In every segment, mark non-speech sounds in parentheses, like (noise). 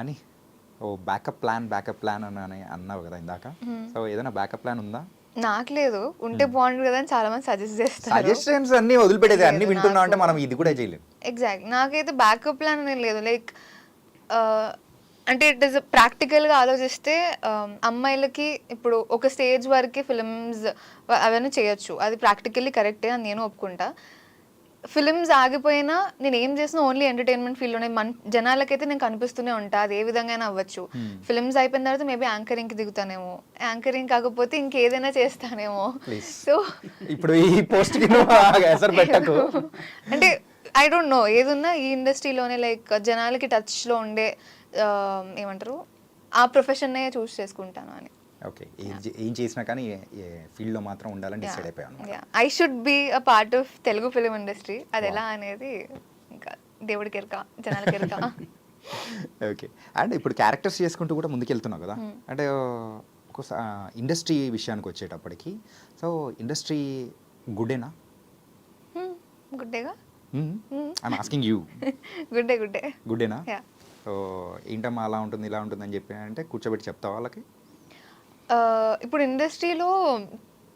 అని ఓ backup plan backup plan అని అని అన్నావు కదా ఇందాక. సో ఏదైనా బ్యాకప్ ప్లాన్ ఉందా? నాకు లేదు. ఉంటే బాగుంటుంది కదా అని చాలా మంది సజెస్ట్ చేస్తారు. సజెషన్స్ అన్ని వదిలిపెట్టేది అన్ని వింటున్నాం అంటే మనం ఇది కూడా చేయలేం. ఎగ్జాక్ట్ నాకైతే బ్యాకప్ ప్లాన్ అనేది లేదు. లైక్ అంటే ఇట్ ఇస్ ప్రాక్టికల్గా ఆలోచిస్తే అమ్మాయిలకి ఇప్పుడు ఒక స్టేజ్ వరకు ఫిలిమ్స్ అవన్నీ చేయొచ్చు. అది ప్రాక్టికల్లీ కరెక్టే అని నేను ఒప్పుకుంటా. ఫిలిమ్స్ ఆగిపోయినా నేను ఏం చేసినా ఓన్లీ ఎంటర్టైన్మెంట్ ఫీల్డ్లోనే మన జనాలకైతే నేను కనిపిస్తూనే ఉంటా అది ఏ విధంగా అవ్వచ్చు. ఫిలిమ్స్ అయిపోయిన తర్వాత మేబీ యాంకరింగ్కి దిగుతానేమో. యాంకరింగ్ కాకపోతే ఇంకేదైనా చేస్తానేమో. సో ఇప్పుడు ఈ పోస్ట్ (laughs) అంటే ఐ డోంట్ నో ఏదున్నా ఈ ఇండస్ట్రీలోనే లైక్ జనాలకి టచ్లో ఉండే ఏమంటారు? ఆ ప్రొఫెషన్నే చూస్ చేసుకుంటాను అని. ఓకే ఏం చేసినా కానీ ఫీల్డ్లో మాత్రం ఉండాలని డిసైడ్ అయిపోయాను I should be a part of Telugu film industry అది ఎలా అనేది ఇంకా దేవుడికి ఎరక జనాలకి ఎరక ఓకే (laughs) అండ్ ఇప్పుడు క్యారెక్టర్స్ చేసుకుంటూ కూడా ముందుకెళ్తున్నావు కదా? అంటే ఇండస్ట్రీ విషయానికి వచ్చేటప్పటికి సో ఇండస్ట్రీ గుడ్డేనా? గుడ్డేగా? ఐమ్ ఆస్కింగ్ యూ గుడ్డే గుడ్డే. గుడ్డేనా? సో ఏంటమ్మా అలా ఉంటుంది ఇలా ఉంటుంది అని చెప్పి అంటే కూర్చోబెట్టి చెప్తావా వాళ్ళకి? ఇప్పుడు ఇండస్ట్రీలో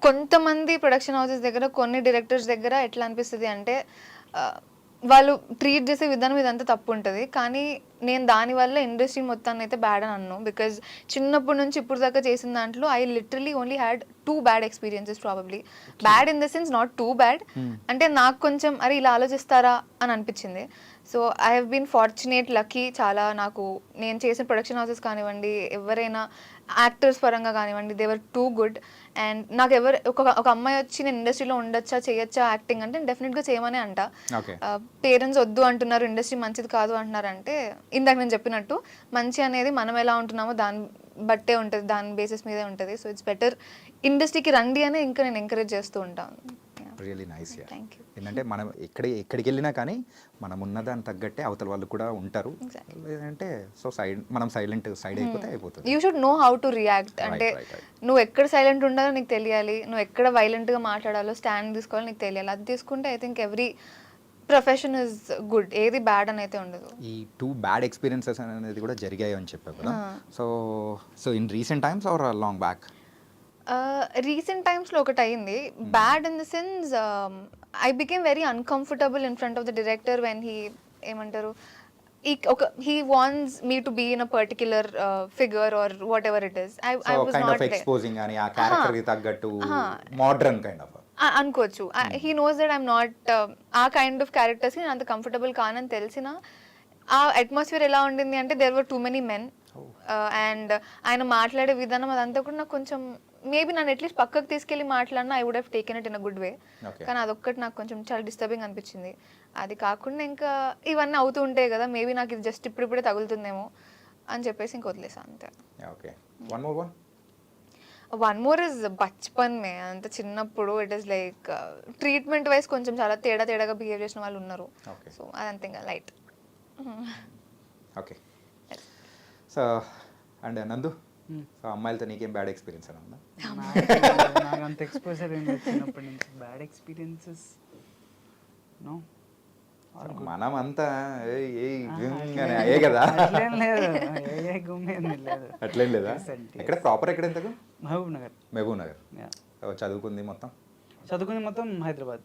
కొంతమంది ప్రొడక్షన్ హౌసెస్ దగ్గర కొన్ని డైరెక్టర్స్ దగ్గర ఎట్లా అనిపిస్తుంది అంటే వాళ్ళు ట్రీట్ చేసే విధానం ఇదంతా తప్పు ఉంటుంది. కానీ నేను దానివల్ల ఇండస్ట్రీ మొత్తాన్ని అయితే బ్యాడ్ అని అన్నాను బికాజ్ చిన్నప్పటి నుంచి ఇప్పుడు దాకా చేసిన దాంట్లో I literally only had two bad experiences probably bad in the sense not too bad అంటే నాకు కొంచెం అరే ఇలా ఆలోచిస్తారా? అని అనిపించింది. So I have been fortunate lucky చాలా నాకు నేను చేసిన ప్రొడక్షన్ హౌసెస్ కానివ్వండి ఎవరైనా యాక్టర్స్ పరంగా కానివ్వండి దేవర్ టూ గుడ్ అండ్ నాకు ఎవరు ఒక ఒక అమ్మాయి వచ్చి నేను ఇండస్ట్రీలో ఉండొచ్చా చేయొచ్చా యాక్టింగ్ అంటే డెఫినెట్గా చేయమనే అంట. పేరెంట్స్ వద్దు అంటున్నారు ఇండస్ట్రీ మంచిది కాదు అంటున్నారు అంటే ఇందాక నేను చెప్పినట్టు మంచి అనేది మనం ఎలా ఉంటున్నామో దాని బట్టే ఉంటుంది దాని బేసిస్ మీదే ఉంటుంది. సో ఇట్స్ బెటర్ ఇండస్ట్రీకి రండి అని ఇంకా నేను ఎంకరేజ్ చేస్తూ ఉంటాను రియలీ నైస్ ఏంటంటే మనం ఎక్కడ ఎక్కడికి వెళ్ళినా కానీ మనం ఉన్నదాన్ని తగ్గట్టే అవతల వాళ్ళు కూడా ఉంటారు. లేదంటే సో సైడ్ మనం సైలెంట్ సైడ్ అయిపోతే అయిపోతుంది. You should know how to react అంటే. నువ్వు ఎక్కడ సైలెంట్ ఉండాలో నీకు తెలియాలి. నువ్వు ఎక్కడ వైలెంట్గా మాట్లాడాలో స్టాండ్ తీసుకోవాలో నీకు తెలియాలి. అది తీసుకుంటే I think every profession is good ఏది బ్యాడ్ అని అయితే ఉండదు. ఈ టూ బ్యాడ్ ఎక్స్పీరియన్సెస్ అనేది కూడా జరిగాయి అని చెప్పావు కదా. So so in recent times or long back recent టైమ్స్లో ఒకటి అయింది bad in the sense I became very uncomfortable in front of the director when he ఏమంటారు ఈ ఒక he wants me to be in a particular figure or whatever it is I I so was kind of not exposing అని ఆ క్యారెక్టర్కి తగ్గట్టు modern kind of అనుకోవచ్చు. He knows that I'm not ఆ kind of characters నేను అంత comfortable కానని తెలిసిన ఆ అట్మాస్ఫియర్ ఎలా ఉండింది అంటే there were too many men and ఆయన మాట్లాడే విధానం అదంతా కూడా నాకు కొంచెం మేబీ నన్ను అట్లీస్ట్ పక్కకు తీసుకెళ్ళి మాట్లాడినా I would have taken it in a good way. కానీ అదొక్కటి నాకు కొంచెం చాలా డిస్టర్బింగ్ అనిపించింది. అది కాకుండా ఇంకా ఇవన్నీ అవుతూ ఉంటాయి కదా మేబీ నాకు ఇది జస్ట్ ఇప్పుడిప్పుడే తగులుతుందేమో అని చెప్పేసి ఇంక వదిలేసా అంతే. Okay one more one one more is Bachpan మే అంత చిన్నప్పుడు it is like treatment wise కొంచెం చాలా తేడా తేడాగా బిహేవ్ చేసిన వాళ్ళు ఉన్నారు. సో అదంతే ఇంకా light okay so and Nandu so అమ్మాయిలతో నీకేం బ్యాడ్ ఎక్స్పీరియన్స్ అని ఉందా అంత ఎక్స్పోజర్ ఏం లేదు. చిన్నప్పటి నుంచి బ్యాడ్ ఎక్స్పీరియన్సెస్ నో మనం అంతా అయ్యే కదా? అట్లేం లేదు. ఏ. ఎక్కడ ప్రాపర్ ఎక్కడ ఎంతకు మహబూబ్ నగర్ మహబూబ్ నగర్ చదువుకుంది మొత్తం? చదువుకుంది మొత్తం హైదరాబాద్.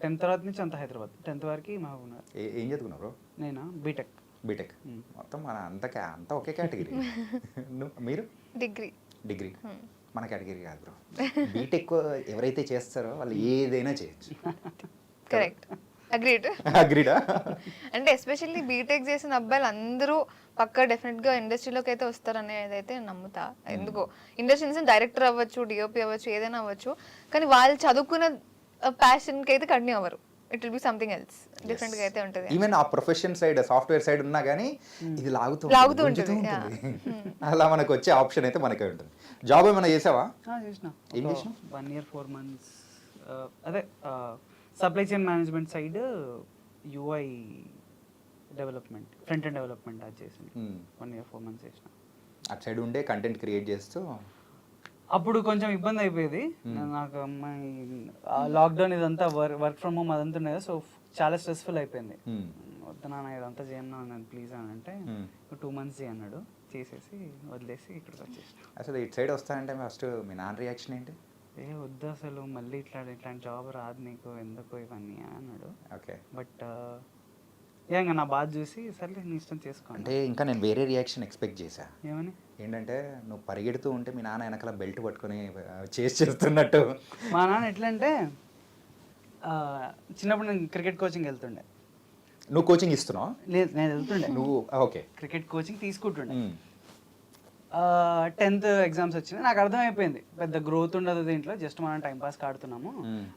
టెన్త్ తర్వాత నుంచి అంత హైదరాబాద్. టెన్త్ వరకు మహబూబ్ నగర్ ఏ- ఏం చదువుకున్నావు బ్రో? నేనా? బీటెక్ బీటెక్ మొత్తం మన అంత అంతా ఒకే కేటగిరీ. (laughs) మీరు? డిగ్రీ. డిగ్రీ. మన కేటగిరీ కాదు బ్రో. బీటెక్ ఎవరైతే చేస్తారో వాళ్ళు ఏదైనా చేయొచ్చు. కరెక్ట్ అగ్రీడ్ అగ్రీడా అంటే ఎస్పెషల్లీ బీటెక్ చేసిన అబ్బాయిలు అందరూ పక్క డెఫినెట్గా ఇండస్ట్రీలోకి అయితే వస్తారనేది అయితే నమ్ముతా. ఎందుకో? ఇండస్ట్రీ డైరెక్టర్ అవ్వచ్చు డిఓపి అవ్వచ్చు ఏదైనా అవ్వచ్చు. కానీ వాళ్ళు చదువుకున్న ప్యాషన్కి అయితే కంటిన్యూ అవ్వరు. It will be something else డిఫరెంట్గా అయితే ఉంటుంది. ఈవెన్ ఆ ప్రొఫెషన్ సైడ్ సాఫ్ట్వేర్ సైడ్ ఉన్నా కానీ ఇది లాగుతూ ఉంటుంది, లాగుతూ ఉంటుంది, ఉంటుంది. అలా మనకు వచ్చే ఆప్షన్ అయితే మనకే ఉంటుంది. జాబ్ ఏమైనా చేసావా? చేసిన? వన్ ఇయర్ ఫోర్ మంత్స్ అదే supply chain management side UI development front end development అది చేసింది. Hmm. One year four months చేసిన. అటు సైడ్ ఉండే కంటెంట్ క్రియేట్ చేస్తూ అప్పుడు కొంచెం ఇబ్బంది అయిపోయేది. నాకు అమ్మాయి లాక్డౌన్ ఇదంతా వర్క్ వర్క్ ఫ్రమ్ హోమ్ అదంతా ఉండేది. సో చాలా స్ట్రెస్ఫుల్ అయిపోయింది. Hmm. వద్దు నాన్న ఇదంతా చేయను ప్లీజ్ అని అంటే Hmm. టూ మంత్స్ అన్నాడు. చేసేసి వదిలేసి ఇక్కడికి వచ్చేసిన. అసలు ఇటు సైడ్ వస్తానంటే ఫస్ట్ మీ నాన్న రియాక్షన్ ఏంటి? ఏ వద్దు అసలు మళ్ళీ ఇట్లా ఇట్లాంటి జాబ్ రాదు నీకు ఎందుకు ఇవన్నీ అన్నాడు. ఓకే. బట్ ఇంకా నా బాధ చూసి సర్లే నీ ఇష్టం చేసుకో అంటే ఇంకా నేను వేరే రియాక్షన్ ఎక్స్పెక్ట్ చేశా. ఏమని? ఏంటంటే నువ్వు పరిగెడుతూ ఉంటే మీ నాన్న వెనకాల బెల్ట్ పట్టుకొని చేసి చేస్తున్నట్టు. మా నాన్న ఎట్లా అంటే చిన్నప్పుడు నేను క్రికెట్ కోచింగ్ వెళ్తుండే. నువ్వు కోచింగ్ ఇస్తున్నావు? లేదు నేను వెళ్తుండే. నువ్వు ఓకే. క్రికెట్ కోచింగ్ తీసుకుంటుండే. టెన్త్ ఎగ్జామ్స్ వచ్చినాయి. నాకు అర్థమైపోయింది. పెద్ద గ్రోత్ ఉండదు దీంట్లో. జస్ట్ మనం టైం పాస్ ఆడుతున్నాము.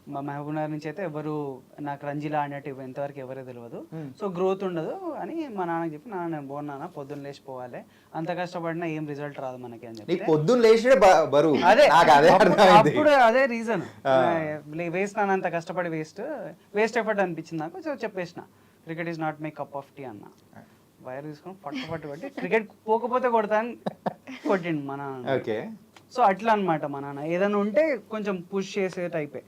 మా మహబూబ్ నగర్ నుంచి అయితే ఎవరు నాకు రంజీలా ఆడినట్టు ఎంతవరకు ఎవరే తెలియదు. సో గ్రోత్ ఉండదు అని మా నాన్నకి చెప్పి నాన్న నేను పోన్నానా పొద్దున్న లేచి పోవాలి. అంత కష్టపడినా ఏం రిజల్ట్ రాదు మనకి అని చెప్పి పొద్దున్న లేచిడే బ- బరువు. అదే. అప్పుడు- అదే రీజన్. వేస్ట్ నాన్న అంత కష్టపడి వేస్ట్ వేస్ట్ ఎఫర్ట్ అనిపించింది నాకు. సో చెప్పేసిన. Cricket is not my cup of tea అన్న. వైర్ తీసుకొని పట్టు పట్టు కొట్టి క్రికెట్ పోకపోతే కొడతాను. కొట్టిండు మా నాన్న ఓకే సో అట్లా అన్నమాట మా నాన్న. ఏదైనా ఉంటే కొంచెం పుష్ చేసే టైపే.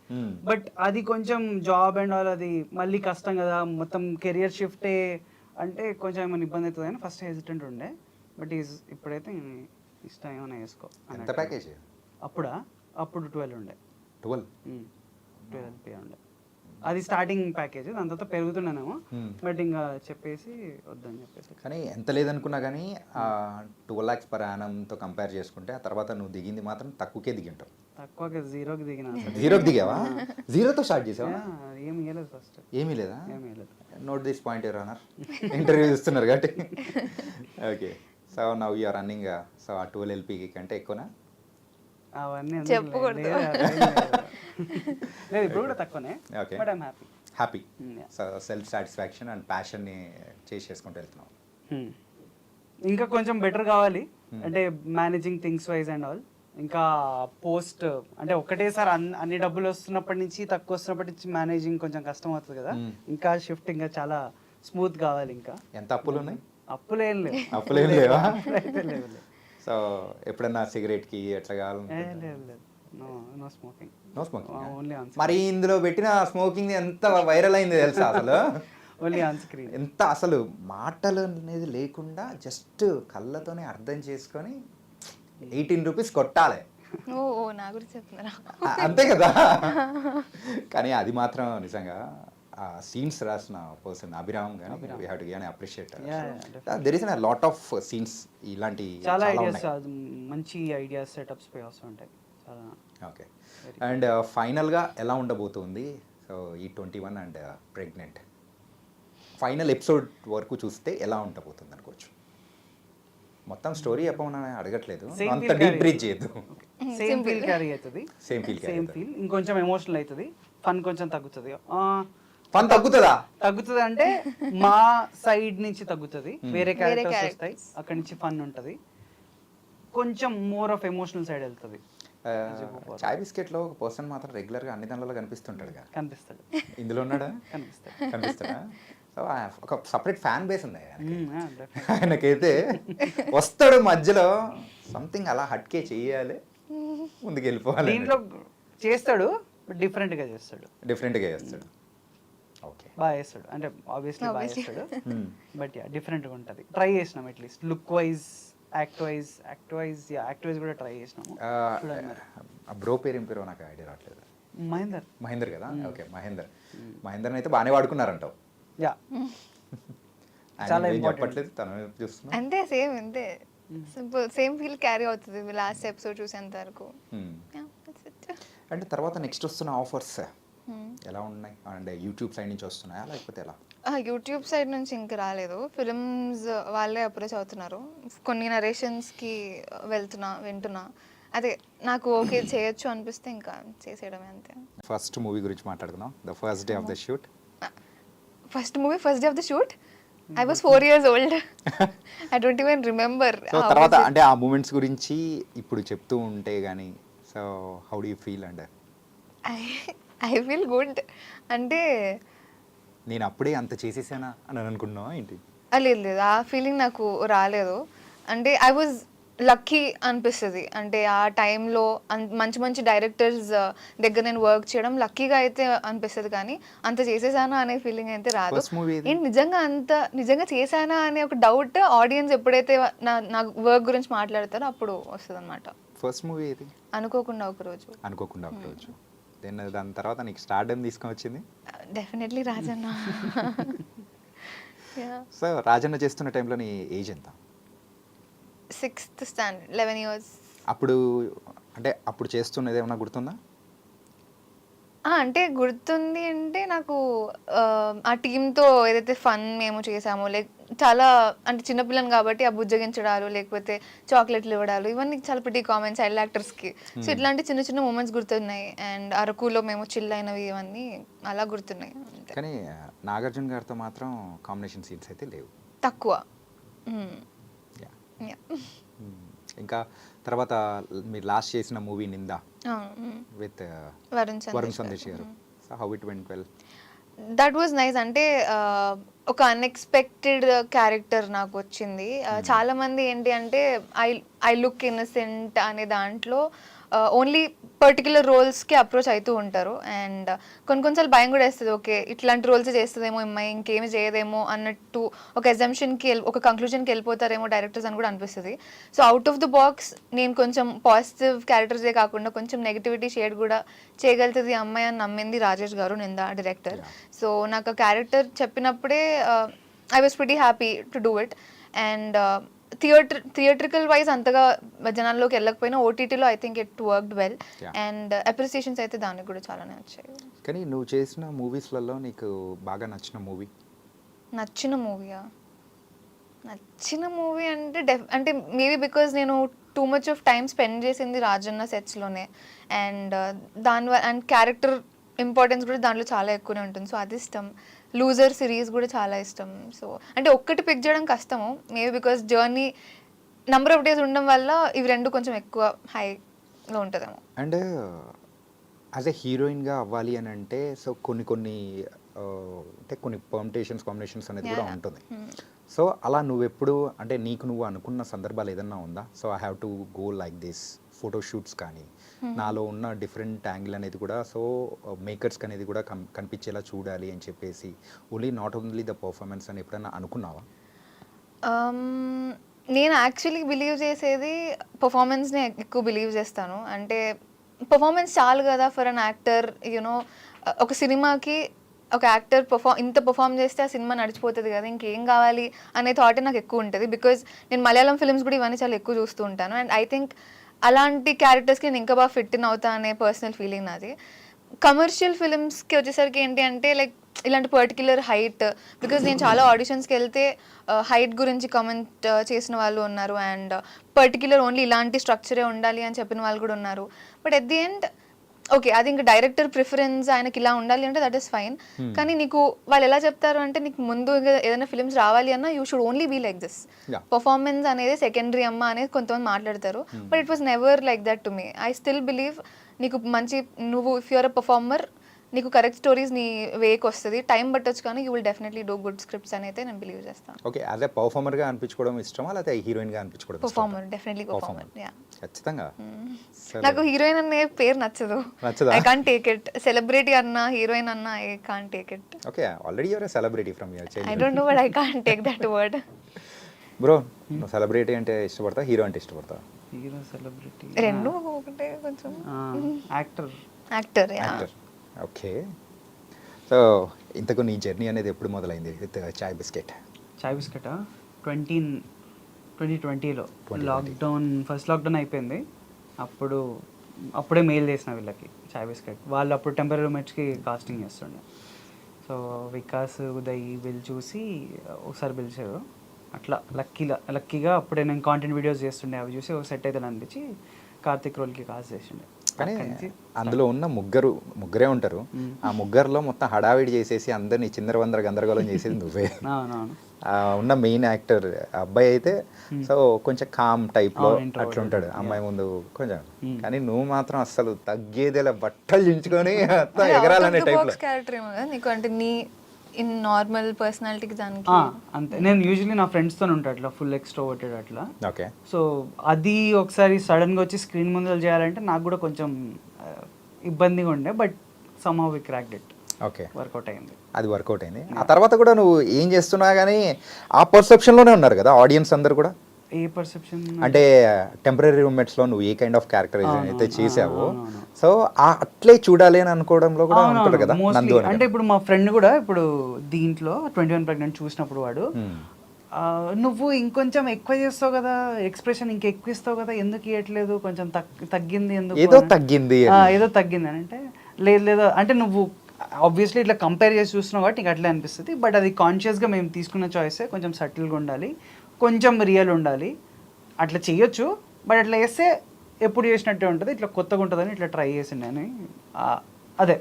బట్ అది కొంచెం జాబ్ అండ్ ఆల్ అది మళ్ళీ కష్టం కదా. మొత్తం కెరియర్ షిఫ్టే అంటే కొంచెం ఏమైనా ఇబ్బంది అవుతుంది అని ఫస్ట్ హెసిటెంట్ ఉండే. బట్ ఈజ్ ఇప్పుడైతే ఇష్టం ఏమైనా వేసుకో అప్పుడా? అప్పుడు ట్వెల్వ్ ఉండే. ట్వెల్వ్ ట్వెల్వ్ పే ఉండే. అది స్టార్టింగ్ ప్యాకేజ్ దాని తర్వాత పెరుగుతున్నానేమో. Hmm. బట్ ఇంకా చెప్పేసి వద్దని చెప్పేసి. కానీ ఎంత లేదనుకున్నా కానీ ట్వెల్వ్ ల్యాక్స్ పర్ యానంతో కంపేర్ చేసుకుంటే ఆ తర్వాత నువ్వు దిగింది మాత్రం తక్కువకే దిగింటావు. తక్కువకి జీరోకి దిగిన. జీరోకి దిగావా? జీరోతో స్టార్ట్ చేసావా? Yeah, ఏం ఇవ్వలేదు ఫస్ట్ ఏమీ లేదా? ఏం ఇవ్వలేదు note this point your honour interview ఇస్తున్నారు కాబట్టి. Okay so now you're running so uh twelve ఎల్పీకి కంటే ఎక్కువనా? అవన్నీ చెప్పకూడదు. లేదు, లేదు, లేదు. లేదు ఇప్పుడు కూడా తక్కువనే. But I'm happy happy self satisfaction and ప్యాషన్ని చేసి చేసుకుంటూ వెళ్తున్నావు ఇంకా కొంచెం బెటర్ కావాలి. అంటే managing things wise and all ఇంకా పోస్ట్ అంటే ఒకటేసారి అన్ని అన్ని డబ్బులు వస్తున్నప్పటి నుంచి తక్కువ వస్తున్నప్పటి నుంచి మేనేజింగ్ కొంచెం కష్టం అవుతుంది కదా. Hmm. ఇంకా షిఫ్ట్ ఇంకా చాలా స్మూత్ కావాలి ఇంకా. ఎంత అప్పులు ఉన్నాయి? అప్పులు ఏం లేవు. అప్పులు ఏం లేవా? అయితే లేవు లేవు. సో ఎప్పుడన్నా సిగరెట్కి ఎట్లా కావాలి no no smoking no smoking only on మరి ఇందులో పెట్టిన స్మోకింగ్ ఎంత వైరల్ అయింది తెలుసా అసలు? ఓన్లీ ఆన్ స్క్రీన్ ఎంత అసలు మాటలు అనేది లేకుండా జస్ట్ కళ్ళతోనే అర్థం చేసుకొని ఎయిటీన్ రూపీస్ కొట్టాలి. ఓ నా గురించి చెప్తున్నారా? అంతే కదా? కానీ అది మాత్రం నిజంగా ఆ సీన్స్ రాసిన పర్సన్ అభిరామ్ కానీ వీ హ్యావ్ టు గానీ appreciate there is lot of scenes ఇలాంటి చాలా ఐడియాస్ మంచి ఐడియాస్ సెటప్స్ పే వస్తూ ఉంటాయి. చాలా ఓకే అండ్ ఫైనల్గా uh, ఎలా ఉండబోతుంది? సో ఈ twenty one and pregnant final episode వరకు చూస్తే ఎలా ఉండబోతుంది అనుకోవచ్చు? మొత్తం స్టోరీ చెప్పమని అడగట్లేదు. అంత డీప్ బ్రీచ్ చేయొద్దు. సేమ్ ఫీల్ క్యారీ అవుతుంది. సేమ్ ఫీల్ సేమ్ ఫీల్ ఇంకొంచెం ఎమోషనల్ అవుతుంది. ఫన్ కొంచెం తగ్గుతుంది. ఫన్ తగ్గుతుందా? తగ్గుతుంది అంటే మా సైడ్ నుంచి తగ్గుతుంది. వేరే క్యారెక్టర్స్. వస్తాయి. అక్కడి నుంచి ఫన్ ఉంటుంది. కొంచెం మోర్ ఆఫ్ ఎమోషనల్ సైడ్ వెళ్తుంది. చాయ్ బిస్కెట్లో ఒక పర్సన్ మాత్రం రెగ్యులర్గా అన్ని దానిలో కనిపిస్తుంటాడు కనిపిస్తాడు. ఇందులో ఉన్నాడా? కనిపిస్తాడు. కనిపిస్తాడా? సో ఒక సపరేట్ ఫ్యాన్ బేస్ ఉంది. ఆయనకైతే వస్తాడు మధ్యలో. సంథింగ్ అలా హట్కే చెయ్యాలి ముందుకు వెళ్ళిపోవాలి దీంట్లో చేస్తాడు డిఫరెంట్గా చేస్తాడు. డిఫరెంట్గా చేస్తాడు. ఓకే బాగా చేస్తాడు అంటే ఆబ్వియస్లీ బాగా Hmm. బట్ యా డిఫరెంట్గా ఉంటుంది. ట్రై చేసినాం at least look wise act wise act wise act wise కూడా ట్రై చేసినాము. ఆ బ్రో పేరు ఏం పేరు నాకు ఐడియా రావట్లేదు. మహేందర్. మహేందర్ కదా? ఓకే మహేందర్. మహేందర్ అయితే బాగానే వాడుకున్నారంటావు. యా. చాలా. చెప్పట్లేదు తను చూస్తున్నా అంతే సేమ్ అంతే. సింపుల్ సేమ్ ఫీల్ క్యారీ అవుతుంది లాస్ట్ ఎపిసోడ్ చూసేంత వరకు. అంటే తర్వాత నెక్స్ట్ వస్తున్న ఆఫర్స్ ఎలా ఉన్నాయి? అండ్ యూట్యూబ్ సైడ్ నుంచి వస్తున్నాయా? లేకపోతే ఎలా? యూట్యూబ్ సైడ్ నుంచి ఇంక రాలేదు. ఫిలిమ్స్ వాళ్ళే అప్రోచ్ అవుతున్నారు. కొన్ని నరేషన్స్కి వెళ్తున్నా వింటున్నా. అదే నాకు ఓకే చేయొచ్చు అనిపిస్తే ఇంకా చేసేయడమే అంతే. ఫస్ట్ మూవీ గురించి మాట్లాడుకుందాం. The first day of the shoot first movie first day of the shoot I was four years old I don't even remember తర్వాత అంటే ఆ మూమెంట్స్ గురించి ఇప్పుడు చెప్తూ ఉంటే కానీ so how do you feel and I feel good అంటే నేను అప్పుడే అంత చేసేసానా అని అనుకున్నావా ఏంటి? లేదు లేదు. ఆ ఫీలింగ్ నాకు రాలేదు. అంటే ఐ వాజ్ లక్కీ అనిపిస్తుంది. అంటే ఆ టైంలో మంచి మంచి డైరెక్టర్స్ దగ్గర నేను వర్క్ చేయడం లక్కీగా అయితే అనిపిస్తుంది కానీ అంత చేసేసానా అనే ఫీలింగ్ అయితే రాదు? ఏంటి నిజంగా అంత నిజంగా చేశానా అనే ఒక డౌట్ ఆడియన్స్ ఎప్పుడైతే నా నా వర్క్ గురించి మాట్లాడతారో అప్పుడు వస్తుంది అనమాట ఫస్ట్ మూవీ అనుకోకుండా ఒక రోజు. అనుకోకుండా ఒక రోజు. దెన్ దాని తర్వాత నీకు స్టార్డమ్ తీసుకొని వచ్చింది? డెఫినెట్లీ రాజన్న. (laughs) సో రాజన్న చేస్తున్న టైంలో నీ ఏజ్ ఎంత? సిక్స్త్ స్టాండర్డ్ లెవెన్ ఇయర్స్ అప్పుడు అంటే అప్పుడు చేస్తున్నది ఏమన్నా గుర్తుందా? అంటే గుర్తుంది అంటే నాకు ఆ, ఆ టీంతో ఏదైతే ఫన్ మేము చేసామో లైక్ చాలా అంటే చిన్నపిల్లని కాబట్టి ఆ బుజ్జగించడాలు లేకపోతే చాక్లెట్లు ఇవ్వడాలు ఇవన్నీ చాలా ప్రతి కామన్ చైల్డ్ యాక్టర్స్కి సో ఇట్లాంటి చిన్న చిన్న మూమెంట్స్ గుర్తున్నాయి అండ్ అరకులో మేము చిల్ అయినవి ఇవన్నీ అలా గుర్తున్నాయి అంతే కానీ నాగార్జున గారితో మాత్రం కాంబినేషన్ సీన్స్ అయితే లేవు తక్కువ మ్మ్. Yeah. Yeah. Hmm. ఇంకా తర్వాత మీరు లాస్ట్ చేసిన movie నిందా. With Varun Sandesh garu. So how it went well? That was nice అంటే ఒక అన్ఎక్స్పెక్టెడ్ క్యారెక్టర్ నాకు వచ్చింది. ఆ, చాలా మంది ఏంటి అంటే ఐ ఐ లుక్ ఇన్నసెంట్ అనే దాంట్లో ఓన్లీ పర్టికులర్ రోల్స్కి అప్రోచ్ అవుతూ ఉంటారు. అండ్ కొన్ని కొన్నిసార్లు భయం కూడా వేస్తుంది. ఓకే ఇట్లాంటి రోల్స్ చేస్తుందేమో అమ్మాయి ఇంకేమి చేయదేమో అన్నట్టు ఒక ఎగ్జామ్షన్కి ఒక కంక్లూజన్కి వెళ్ళిపోతారేమో డైరెక్టర్స్ అని కూడా అనిపిస్తుంది. So out of the box నేను కొంచెం పాజిటివ్ క్యారెక్టర్సే కాకుండా కొంచెం నెగిటివిటీ షేడ్ కూడా చేయగలుగుతుంది అమ్మాయి అని నమ్మింది రాజేష్ గారు నిందా డైరెక్టర్ సో నాకు character చెప్పినప్పుడే I was pretty happy to do it and theatre theatrical wise అంతగా జనాల్లోకి వెళ్ళకపోయినా ఓటీటీలో I think it worked well. And appreciations అయితే దానికి కూడా చాలానే వచ్చాయి. కానీ నువ్వు చేసిన మూవీస్లలో నీకు బాగా నచ్చిన మూవీ? నచ్చిన మూవీయా? నచ్చిన మూవీ అంటే డెఫ్ అంటే మేబీ బికాజ్ నేను too much of time spend చేసింది రాజన్న సెట్స్లోనే అండ్ దాని వల్ల అండ్ క్యారెక్టర్ ఇంపార్టెన్స్ కూడా దాంట్లో చాలా ఎక్కువనే ఉంటుంది. సో అది ఇష్టం. లూజర్ సిరీస్ కూడా చాలా ఇష్టం. సో అంటే ఒక్కటి పిక్ చేయడం కష్టము. Maybe because journey number of days ఉండడం వల్ల ఇవి రెండు కొంచెం ఎక్కువ హైలో ఉంటుందేమో. అండ్ యాజ్ ఎ హీరోయిన్గా అవ్వాలి అని అంటే సో కొన్ని కొన్ని ఆ, అంటే కొన్ని పర్మిటేషన్స్ కాంబినేషన్స్ అనేది కూడా. ఉంటుంది. Hmm. సో అలా నువ్వెప్పుడు అంటే నీకు నువ్వు అనుకున్న సందర్భాలు ఏదన్నా ఉందా? So I have to go like this photo shoots కానీ నాలో ఉన్న డిఫరెంట్ యాంగిల్ అనేది కూడా సో మేకర్స్కి అనేది కూడా కం కనిపించేలా చూడాలి అని చెప్పేసి. Only not only the performance అని ఎప్పుడైనా అనుకున్నావా? Um, నేను యాక్చువల్లీ బిలీవ్ చేసేది పర్ఫార్మెన్స్ని ఎక్కువ బిలీవ్ చేస్తాను. అంటే పర్ఫార్మెన్స్ చాలు కదా ఫర్ అన్ యాక్టర్ యూనో ఒక సినిమాకి ఒక యాక్టర్ పర్ఫామ్ ఇంత పర్ఫామ్ చేస్తే ఆ సినిమా నడిచిపోతుంది కదా ఇంకేం కావాలి అనే థాట్ నాకు ఎక్కువ ఉంటుంది. బికాజ్ నేను మలయాళం ఫిల్మ్స్ కూడా ఇవన్నీ చాలా ఎక్కువ చూస్తూ ఉంటాను. అండ్ ఐ థింక్ అలాంటి క్యారెక్టర్స్కి నేను ఇంకా బాగా ఫిట్ ఇన్ అవుతా అనే పర్సనల్ ఫీలింగ్ నాది. కమర్షియల్ ఫిలిమ్స్కి వచ్చేసరికి ఏంటి అంటే లైక్ ఇలాంటి పర్టిక్యులర్ హైట్ బికాజ్ నేను చాలా ఆడిషన్స్కి వెళ్తే uh, హైట్ గురించి కామెంట్ uh, చేసిన వాళ్ళు ఉన్నారు. అండ్ పర్టికులర్ ఓన్లీ ఇలాంటి స్ట్రక్చరే ఉండాలి అని చెప్పిన వాళ్ళు కూడా ఉన్నారు. But at the end okay అది ఇంకా డైరెక్టర్ ప్రిఫరెన్స్ ఆయనకి ఇలా ఉండాలి అంటే దట్ ఈస్ ఫైన్ కానీ నీకు వాళ్ళు ఎలా చెప్తారు అంటే నీకు ముందు ఏదైనా ఫిల్మ్స్ రావాలి అన్నా you should only be like this. Performance అనేది సెకండరీ అమ్మ అనేది కొంతమంది మాట్లాడతారు. But it was never like that to me I still believe నీకు మంచి నువ్వు ఇఫ్ యూఆర్ అ పర్ఫార్మర్ నీకు కరెక్ట్ స్టోరీస్ నీ వేకి వస్తుంది. టైం పట్టొచ్చు కానీ you will definitely do good scripts అని అయితే నేను బిలీవ్ చేస్తాను. ఓకే యాజ్ ఎ పర్ఫార్మర్గా అనిపించుకోవడం ఇష్టమా? లేకపోతే హీరోయిన్గా అనిపించుకోవడం ఇష్టమా? పర్ఫార్మర్ డెఫినెట్లీ పర్ఫార్మర్ యా ఖచ్చితంగా. సరే. నాకు హీరోయిన్ అనే పేరు నచ్చదు. నచ్చదా? I can't take it celebrity అన్నా హీరోయిన్ అన్నా I can't take it okay already your celebrity from your I child don't know but I can't take that word bro నువ్వు celebrity అంటే ఇష్టపడతా హీరో అంటే ఇష్టపడతా హీరో సెలబ్రిటీ రెండు ఒకటే కొంచెం. Actor actor ya actor okay. So ఇంతకు నీ జర్నీ అనేది ఎప్పుడు మొదలైంది with chai biscuit? Chai biscuit? Twenty twenty ట్వంటీలో. 2020. లాక్డౌన్ ఫస్ట్ లాక్డౌన్ అయిపోయింది. అప్పుడు అప్పుడే మెయిల్ చేసిన వీళ్ళకి చాయ్ బిస్కెట్. వాళ్ళు అప్పుడు టెంపరీ మ్యాచ్కి కాస్టింగ్ చేస్తుండే. సో వికాస్ ఉదయ్ వీళ్ళు చూసి ఒకసారి పిలిచారు. అట్లా లక్కీలా లక్కీగా అప్పుడే నేను కాంటెంట్ వీడియోస్ చేస్తుండే అవి చూసి ఒక సెట్ అయితే అనిపించి కార్తిక్ రోల్కి కాస్ట్ చేసిండే. కానీ అందులో ఉన్న ముగ్గురు ముగ్గురే ఉంటారు. ఆ ముగ్గురులో మొత్తం హడావిడి చేసేసి అందరినీ చిందరవందర గందరగోళం చేసేది నువ్వే. ఉన్న మెయిన్ యాక్టర్ అబ్బాయి అయితే సో కొంచెం కామ్ టైప్లో. అట్లుంటాడు. అమ్మాయి ముందు కొంచెం. కానీ నువ్వు మాత్రం అస్సలు తగ్గేదేలా బట్టలు చించుకొని (laughs) ఎగరాలనే టైప్ ఇన్ నార్మల్ పర్సనాలిటీకి దానికి అంతే. నేను యూజువలీ నా ఫ్రెండ్స్తో ఉంటా అట్లా ఫుల్ ఎక్స్ట్రోవర్టెడ్ అట్లా. ఓకే. సో అది ఒకసారి సడన్గా వచ్చి స్క్రీన్ ముందర చేయాలంటే నాకు కూడా కొంచెం ఇబ్బందిగా ఉండే but somehow we cracked it okay. Work out అయింది. అది వర్కౌట్ అయింది. ఆ తర్వాత కూడా నువ్వు ఏం చేస్తున్నా కానీ ఆ పర్సెప్షన్లోనే ఉన్నారు కదా ఆడియన్స్ అందరు కూడా? ఏ పర్సెప్షన్ అంటే టెంపరీ రూమ్మేట్స్లో నువ్వు ఏ కైండ్ ఆఫ్ క్యారెక్టరైజేషన్ అయితే చేసావో. సో అట్లే చూడాలి అని అనుకోవడంలో కూడా ఉంటారు కదా. నందు అంటే ఇప్పుడు మా ఫ్రెండ్ కూడా ఇప్పుడు దీంట్లో ట్వంటీ వన్ ప్రెగ్నెంట్ చూసినప్పుడు వాడు Hmm. నువ్వు ఇంకొంచెం ఎక్కువ చేస్తావు కదా ఎక్స్ప్రెషన్ ఇంక ఎక్కువ ఇస్తావు కదా ఎందుకు ఇవ్వట్లేదు కొంచెం తగ్- తగ్గింది ఎందుకు ఏదో. తగ్గింది. ఏదో తగ్గింది అని అంటే లేదు లేదు అంటే నువ్వు ఆబ్వియస్లీ ఇట్లా కంపేర్ చేసి చూస్తున్నావు కాబట్టి నీకు అట్లే అనిపిస్తుంది బట్ అది కాన్షియస్గా మేము తీసుకున్న చాయిసే కొంచెం సటిల్గా ఉండాలి కొంచెం రియల్ ఉండాలి. అట్లా చేయొచ్చు బట్ అట్లా చేస్తే ఎప్పుడు చేసినట్టే ఉంటుంది. ఇట్లా కొత్తగా ఉంటుందని ఇట్లా ట్రై చేసిండే అని అదే.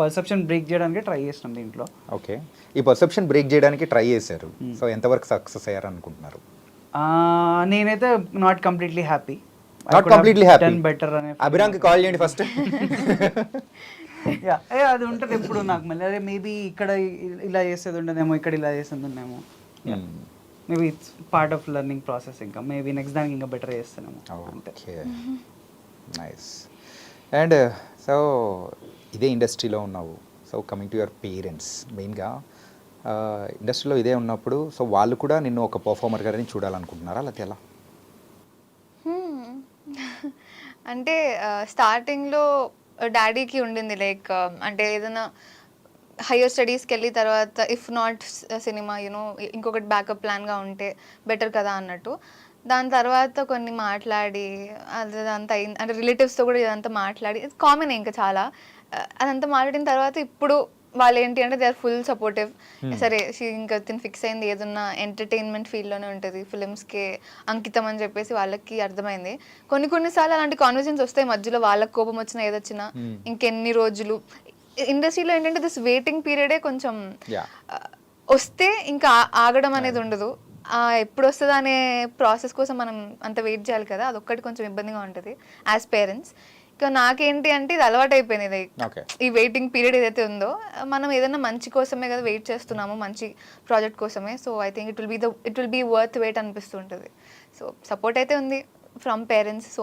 పర్సెప్షన్ బ్రేక్ చేయడానికి ట్రై చేసినాం దీంట్లో. ఓకే ఈ పర్సెప్షన్ బ్రేక్ చేయడానికి ట్రై చేశారు. సో ఎంతవరకు సక్సెస్ అయ్యారు అనుకుంటున్నారు నేనైతే not completely happy not completely happy better అనే అభిరామ్కి కాల్ చేయండి ఫస్ట్ యా (laughs) ఏ అది ఉంటుంది ఎప్పుడు నాకు మళ్ళీ. అరే మేబీ ఇక్కడ ఇలా చేసేది ఉండదేమో ఇక్కడ ఇలా చేసేది ఉండేమో Hmm. Maybe it's part of learning process ఇంకా. మేబీ నెక్స్ట్ దానికి ఇంకా బెటర్ చేస్తానేమో. అంతే. ఓకే నైస్ అండ్ సో ఇదే ఇండస్ట్రీలో ఉన్నావు. So coming to your parents మెయిన్గా ఇండస్ట్రీలో ఇదే ఉన్నప్పుడు సో వాళ్ళు కూడా నిన్ను ఒక పర్ఫార్మర్ గారిని చూడాలనుకుంటున్నారా? లేకపోతే ఎలా? Hmm. (laughs) అంటే స్టార్టింగ్లో డాడీకి ఉండింది లైక్ అంటే ఏదైనా హయ్యర్ స్టడీస్కి వెళ్ళి తర్వాత if not cinema you know ఇంకొకటి బ్యాకప్ ప్లాన్గా ఉంటే బెటర్ కదా అన్నట్టు. దాని తర్వాత కొన్ని మాట్లాడి అదంతా అయింది. అంటే రిలేటివ్స్తో కూడా ఇదంతా మాట్లాడి ఇది కామన్ ఇంకా చాలా. అదంతా మాట్లాడిన తర్వాత ఇప్పుడు వాళ్ళు ఏంటి అంటే దే ఆర్ ఫుల్ సపోర్టివ్ సరే ఇంకా తిని ఫిక్స్ అయింది. ఏదన్నా ఎంటర్టైన్మెంట్ ఫీల్డ్లోనే ఉంటుంది. ఫిలిమ్స్కి అంకితం అని చెప్పేసి వాళ్ళకి అర్థమైంది. కొన్ని కొన్నిసార్లు అలాంటి కాన్వర్జన్స్ వస్తాయి. మధ్యలో వాళ్ళకి కోపం వచ్చినా ఏదొచ్చినా Hmm. ఇంకెన్ని రోజులు ఇండస్ట్రీలో ఏంటంటే దిస్ వెయిటింగ్ పీరియడే కొంచెం వస్తే ఇంకా ఆగడం అనేది ఉండదు. ఎప్పుడు వస్తుందా అనే ప్రాసెస్ కోసం మనం అంత వెయిట్ చేయాలి కదా అదొక్కటి కొంచెం ఇబ్బందిగా ఉంటుంది యాజ్ పేరెంట్స్ ఇక నాకేంటి అంటే ఇది అలవాటు అయిపోయింది ఇది ఈ వెయిటింగ్ పీరియడ్ ఏదైతే ఉందో మనం ఏదైనా మంచి కోసమే కదా వెయిట్ చేస్తున్నాము మంచి ప్రాజెక్ట్ కోసమే. So I think it will be the it will be worth wait అనిపిస్తుంటుంది సో సపోర్ట్ అయితే ఉంది ఫ్రమ్ పేరెంట్స్ సో